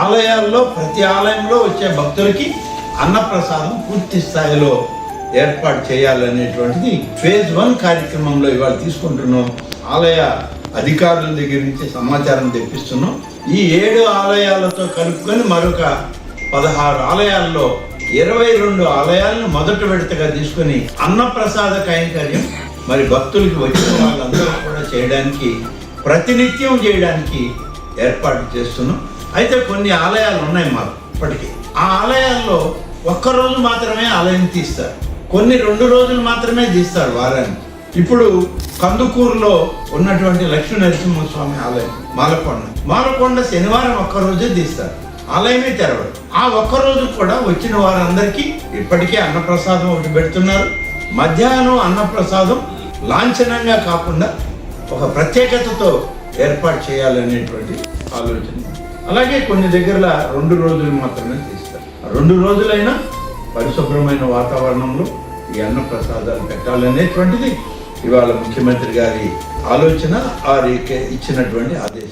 ఆలయాల్లో ప్రతి ఆలయంలో వచ్చే భక్తులకి అన్నప్రసాదం పూర్తి స్థాయిలో ఏర్పాటు చేయాలనేటువంటిది ఫేజ్ వన్ కార్యక్రమంలో ఇవాళ తీసుకుంటున్నాం. ఆలయ అధికారుల దగ్గర నుంచి సమాచారం తెప్పిస్తున్నాం. ఈ ఏడు ఆలయాలతో కలుపుకొని మరొక పదహారు ఆలయాల్లో ఇరవై రెండు ఆలయాలను మొదటి విడతగా తీసుకొని అన్నప్రసాద కైంకర్యం మరి భక్తులకి వచ్చిన వాళ్ళందరూ కూడా చేయడానికి ప్రతినిత్యం చేయడానికి ఏర్పాటు చేస్తున్నాం. అయితే కొన్ని ఆలయాలు ఉన్నాయి మాకు ఇప్పటికీ. ఆ ఆలయాల్లో ఒక్కరోజు మాత్రమే ఆలయం తీస్తారు. కొన్ని రెండు రోజులు మాత్రమే తీస్తారు వారాన్ని. ఇప్పుడు కందుకూరులో ఉన్నటువంటి లక్ష్మీ నరసింహస్వామి ఆలయం మాలకొండ. మాలకొండ శనివారం ఒక్క రోజే తీస్తారు. ఆలయమే తెరవరు. ఆ ఒక్కరోజు కూడా వచ్చిన వారందరికీ ఇప్పటికే అన్నప్రసాదం ఒకటి పెడుతున్నారు. మధ్యాహ్నం అన్నప్రసాదం లాంఛనంగా కాకుండా ఒక ప్రత్యేకతతో ఏర్పాటు చేయాలనేటువంటి ఆలోచన. అలాగే కొన్ని దగ్గర రెండు రోజులు మాత్రమే తీస్తారు. రెండు రోజులైనా పరిశుభ్రమైన వాతావరణంలో ఈ అన్న ప్రసాదాలు పెట్టాలనేటువంటిది ఇవాళ ముఖ్యమంత్రి గారి ఆలోచన వారికి ఇచ్చినటువంటి ఆదేశం.